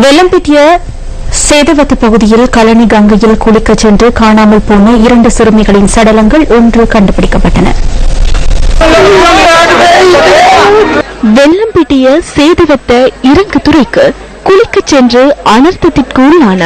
வெள்ளம்பிட்டிய சேதவத்து பகுதியில் கலனி கங்கையில் குளிக்கச் சென்று காணாமல் போன இரண்டு சிறுமிகளின் சடலங்கள் ஒன்று கண்டுபிடிக்கப்பட்டன. வெள்ளம்பிட்டிய சேதுவத்த இறங்கு துறைக்கு குளிக்கச் சென்று அனர்த்தத்திற்கு உள்ளான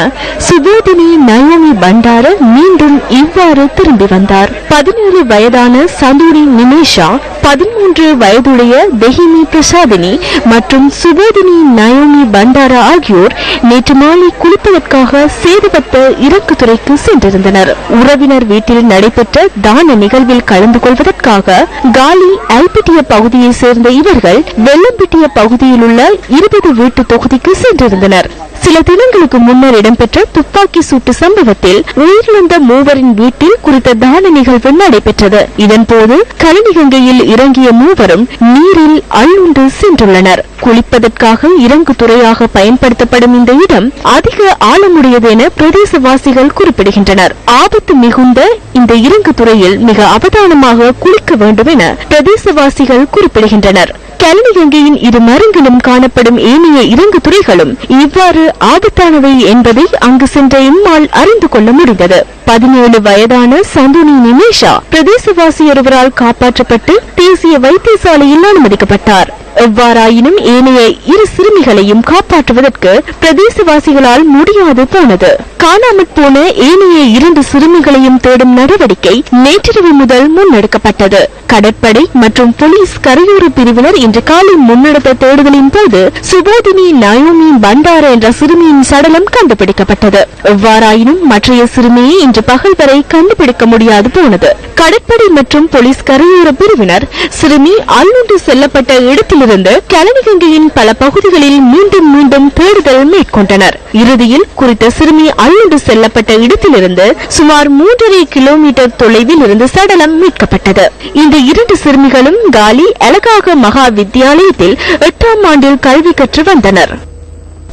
சுபோதினி நயோமி பண்டார மீண்டும் இவ்வாறு திரும்பி வந்தார். பதினேழு வயதான சந்தூரி நிமேஷா பதிமூன்று வயதுடைய பெஹிமி பிரசாதினி மற்றும் சுபோதினி நயோமி பண்டாரா ஆகியோர் நேற்று மாலை குளிப்பதற்காக சேதுவத்த இறக்கு துறைக்கு சென்றிருந்தனர். உறவினர் வீட்டில் நடைபெற்ற தான நிகழ்வில் கலந்து கொள்வதற்காக காலி ஐபிட்டிய பகுதியை சேர்ந்த இவர்கள் வெள்ளம்பிட்டிய பகுதியில் உள்ள இருபது வீட்டு தொகுதிக்கு சென்றிருந்தனர். சில தினங்களுக்கு முன்னர் இடம்பெற்ற துப்பாக்கி சூட்டு சம்பவத்தில் உயிரிழந்த மூவரின் வீட்டில் குறித்த தான நிகழ்வு நடைபெற்றது. இதன்போது கலனிகங்கையில் இறங்கிய மூவரும் நீரில் அள்ளுண்டு சென்றுள்ளனர். குளிப்பதற்காக இறங்கு துறையாக பயன்படுத்தப்படும் இந்த இடம் அதிக ஆழமுடையது என பிரதேசவாசிகள் குறிப்பிடுகின்றனர். ஆபத்து மிகுந்த இந்த இறங்கு துறையில் மிக அவதானமாக குளிக்க வேண்டும் என பிரதேசவாசிகள் குறிப்பிடுகின்றனர். கலனிகங்கையின் இரு மருங்கிலும் காணப்படும் ஏனைய இறங்கு துறைகளும் இவ்வாறு ஆபத்தானவை என்பதை அங்கு சென்ற இம்மாள் அறிந்து கொள்ள முடிந்தது. பதினேழு வயதான சந்துனி நிமேஷா பிரதேசவாசி ஒருவரால் காப்பாற்றப்பட்டு தேசிய வைத்தியசாலையில் அனுமதிக்கப்பட்டார். எவ்வாறாயினும் ஏனைய இரு சிறுமிகளையும் காப்பாற்றுவதற்கு பிரதேசவாசிகளால் முடியாது போனது. காணாமற் போன ஏனைய இரண்டு சிறுமிகளையும் தேடும் நடவடிக்கை நேற்றிரவு முதல் முன்னெடுக்கப்பட்டது. கடற்படை மற்றும் போலீஸ் கரையோர பிரிவினர் இன்று காலை முன்னெடுத்த தேடுதலின் போது சுபோதினி நயோமி பண்டார என்ற சிறுமியின் சடலம் கண்டுபிடிக்கப்பட்டது. எவ்வாறாயினும் மற்றைய சிறுமியை இன்று பகல் வரை கண்டுபிடிக்க முடியாது போனது. கடற்படை மற்றும் போலீஸ் கரையோர பிரிவினர் சிறுமி அள்ளுண்டு செல்லப்பட்ட இடத்திலிருந்து கலனிகங்கையின் பல பகுதிகளில் மீண்டும் மீண்டும் தேடுதல் மேற்கொண்டனர். இறுதியில் குறித்த சிறுமி அள்ளுண்டு செல்லப்பட்ட இடத்திலிருந்து சுமார் மூன்றரை கிலோமீட்டர் தொலைவில் இருந்து சடலம் மீட்கப்பட்டது. இந்த இரண்டு சிறுமிகளும் காலி அலகாக மகா வித்தியாலயத்தில் எட்டாம் ஆண்டில் கல்வி கற்று வந்தனர்.